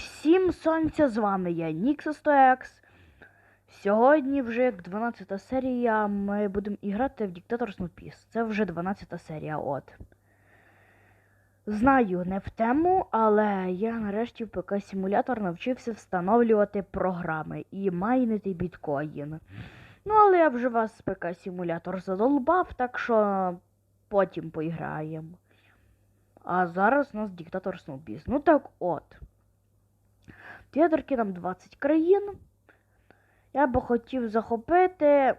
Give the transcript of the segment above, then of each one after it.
Всім сонця з вами я Nixo 100X. Сьогодні вже як 12 серія ми будемо іграти в Dictator Peace. Це вже 12 серія, от. Знаю, не в тему, але я нарешті в ПК-симулятор навчився встановлювати програми і майнити біткоін. Ну, але я вже вас ПК-симулятор задолбав, так що потім поіграємо. А зараз у нас диктатор Snowbiz. Ну так от. Ядерки нам 20 країн. Я би хотів захопити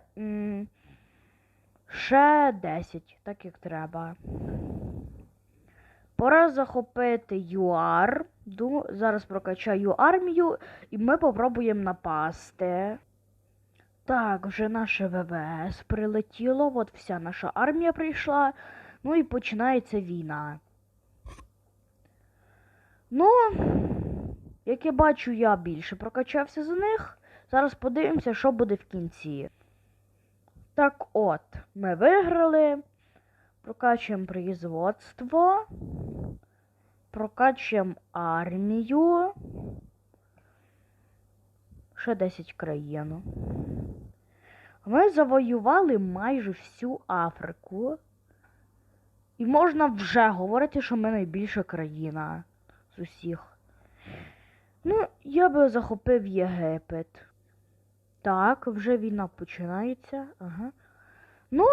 ще 10, так як треба. Пора захопити ЮАР. Зараз прокачаю армію і ми попробуємо напасти. Так, вже наше ВВС прилетіло, от вся наша армія прийшла. Ну і починається війна. Ну, як я бачу, я більше прокачався за них. Зараз подивимося, що буде в кінці. Так от, ми виграли. Прокачуємо производство. Прокачуємо армію. Ще 10 країн. Ми завоювали майже всю Африку. І можна вже говорити, що ми найбільша країна з усіх. Ну, я би захопив Єгипет. Так, вже війна починається. Ага. Ну.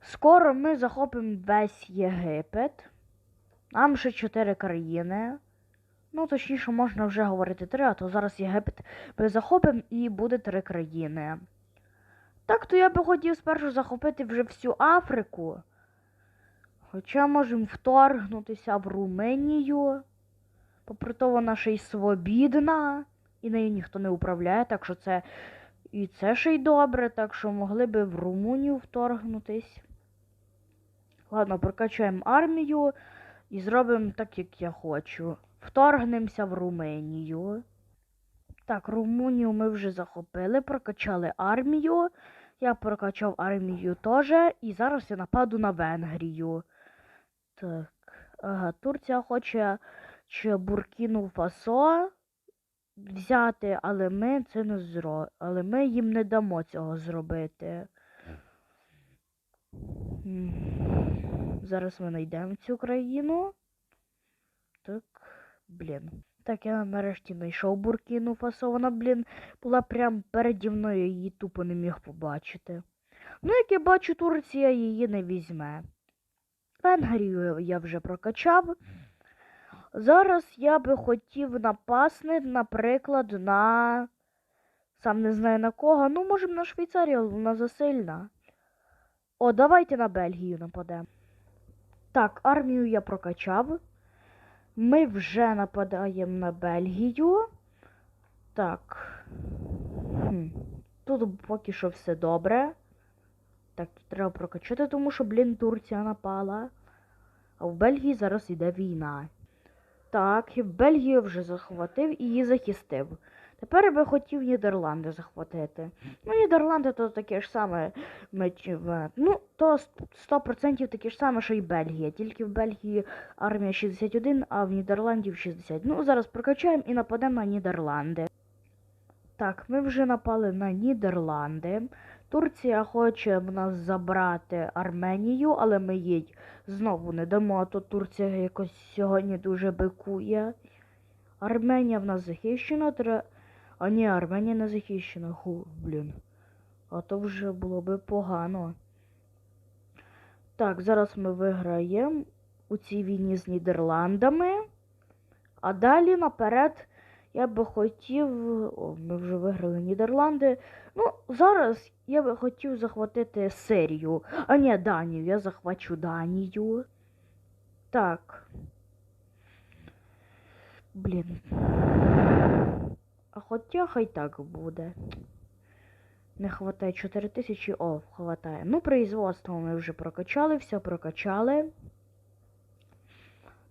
Скоро ми захопимо весь Єгипет. Нам ще чотири країни. Ну, точніше, можна вже говорити три, а то зараз Єгипет ми захопимо і буде три країни. Так, то я би хотів спершу захопити вже всю Африку. Хоча можемо вторгнутися в Руменію. Попри то вона ще й свобідна, і нею ніхто не управляє, так що це і це ще й добре, так що могли би в Румунію вторгнутись. Ладно, прокачаємо армію і зробимо так, як я хочу. Вторгнемося в Руменію. Так, Румунію ми вже захопили, прокачали армію. Я прокачав армію теж, і зараз я нападу на Венгрію. Так, ага, Турція хоче чи Буркіну Фасо взяти, але ми це не зро... Але ми їм не дамо цього зробити. Зараз ми знайдемо цю країну. Так, блін. Так, я нарешті знайшов Буркіну Фасо. Вона, блін, була прям переді мною, її тупо не міг побачити. Ну, як я бачу, Турція її не візьме. Венгрію я вже прокачав. Зараз я би хотів напасти, наприклад, на. Сам не знаю на кого. Ну, може на Швейцарію, але вона засильна. О, давайте на Бельгію нападемо. Так, армію я прокачав. Ми вже нападаємо на Бельгію. Так. Хм. Тут поки що все добре. Так, треба прокачати, тому що, блін, Турція напала. А в Бельгії зараз іде війна. Так, Бельгію вже захватив і її захистив. Тепер би хотів Нідерланди захватити. Ну, Нідерланди то таке ж саме. Ну, то 100% таке ж саме, що і Бельгія. Тільки в Бельгії армія 61, а в Нідерландів 60. Ну, зараз прокачаємо і нападемо на Нідерланди. Так, ми вже напали на Нідерланди. Турція хоче в нас забрати Арменію, але ми їй знову не дамо, а то Турція якось сьогодні дуже бикує. Арменія в нас захищена, тре... а ні, Арменія не захищена. Ху, блін. А то вже було би погано. Так, зараз ми виграємо у цій війні з Нідерландами. А далі наперед я би хотів. О, ми вже виграли Нідерланди. Ну, зараз я би хотів захватити Сирію. А ні, Данію. Я захвачу Данію. Так. Блін. А хоча хай так буде. Не хватає 4 тисячі. О, хватає. Ну, производство ми вже прокачали, все прокачали.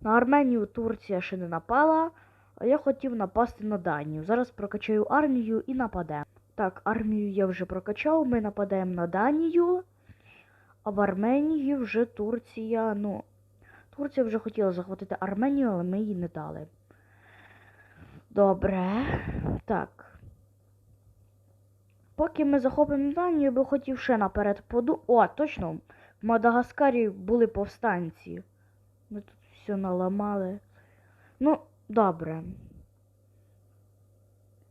На Арменію Турція ще не напала, а я хотів напасти на Данію. Зараз прокачаю армію і нападемо. Так, армію я вже прокачав, ми нападаємо на Данію. А в Арменії вже Турція, ну. Турція вже хотіла захватити Арменію, але ми їй не дали. Добре. Так. Поки ми захопимо Данію, я би хотів ще наперед поду. О, точно! В Мадагаскарі були повстанці. Ми тут все наламали. Ну, добре.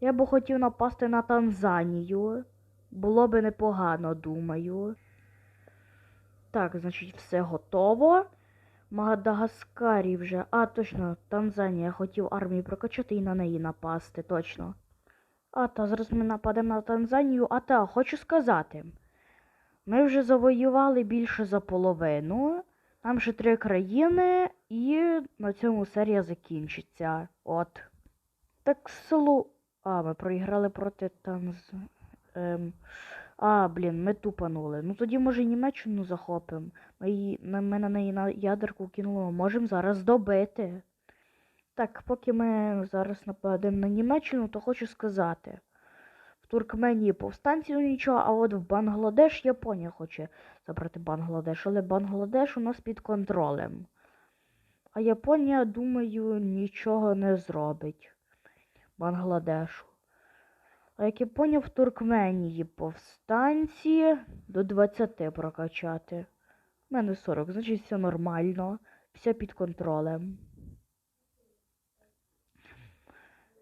Я би хотів напасти на Танзанію. Було би непогано, думаю. Так, значить, все готово. Мадагаскарі вже. А, точно, Танзанія. Хотів армію прокачати і на неї напасти, точно. А та зараз ми нападемо на Танзанію. А та, хочу сказати. Ми вже завоювали більше за половину. Там ще три країни, і на цьому серія закінчиться. От. Так село. А, ми проіграли проти Танз. Ем... А, блін, ми тупанули. Ну тоді, може, Німеччину захопимо. Ми, її- ми на неї на ядерку кинули, можемо зараз добити. Так, поки ми зараз нападемо на Німеччину, то хочу сказати. Туркменії повстанців нічого, а от в Бангладеш Японія хоче забрати Бангладеш, але Бангладеш у нас під контролем. А Японія, думаю, нічого не зробить Бангладешу. А як я поняв, в Туркменії повстанці до 20 прокачати. У мене 40, значить все нормально. Все під контролем.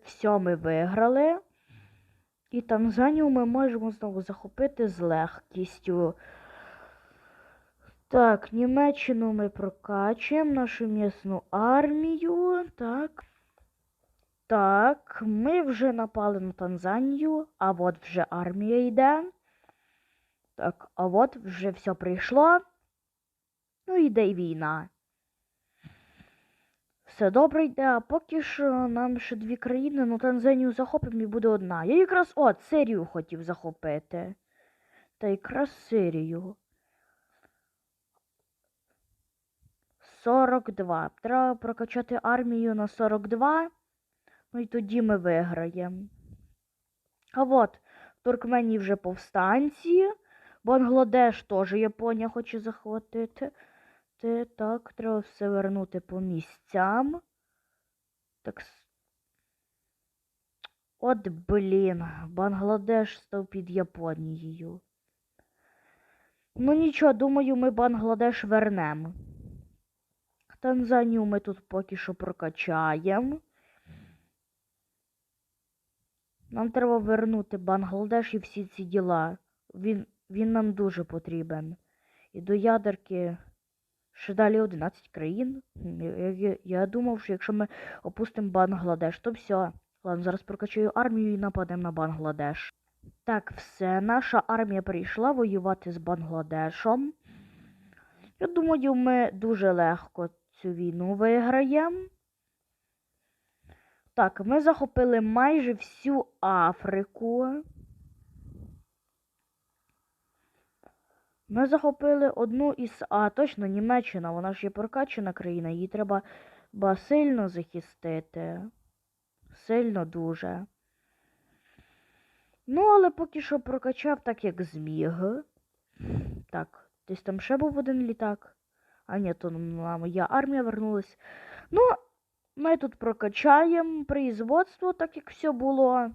Все ми виграли. І Танзанію ми можемо знову захопити з легкістю. Так, Німеччину ми прокачуємо, нашу місну армію. Так. Так, ми вже напали на Танзанію, а от вже армія йде. Так, а от вже все прийшло. Ну, йде й війна. Все добре йде, а поки що нам ще дві країни, ну Танзанію захопимо і буде одна. Я якраз от Сирію хотів захопити. Та якраз Сирію. 42. Треба прокачати армію на 42. Ну і тоді ми виграємо. А от в Туркменії вже повстанці. Бангладеш теж Японія хоче захватити. Те, так, треба все вернути по місцям. Так. От, блін, Бангладеш став під Японією. Ну нічого, думаю, ми Бангладеш вернемо. Танзанію ми тут поки що прокачаємо. Нам треба вернути Бангладеш і всі ці діла. Він, він нам дуже потрібен. І до ядерки ще далі 11 країн. Я, я, я думав, що якщо ми опустимо Бангладеш, то все. Ладно, зараз прокачаю армію і нападемо на Бангладеш. Так, все, наша армія прийшла воювати з Бангладешом. Я думаю, ми дуже легко цю війну виграємо. Так, ми захопили майже всю Африку. Ми захопили одну із. А, точно, Німеччина, вона ж є прокачана країна, її треба ба сильно захистити. Сильно дуже. Ну, але поки що прокачав так, як зміг. Так, десь там ще був один літак. А ні, то моя армія вернулась. Ну, ми тут прокачаємо производство, так як все було.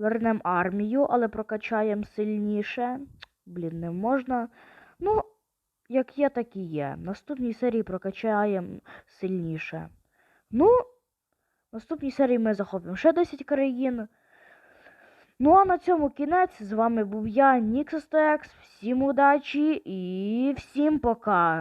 Вернемо армію, але прокачаємо сильніше. Блін, не можна. Ну, як є, так і є. В наступній серії прокачаємо сильніше. Ну, в наступній серії ми захопимо ще 10 країн. Ну а на цьому кінець. З вами був я, Ніксостекс. Всім удачі і всім пока!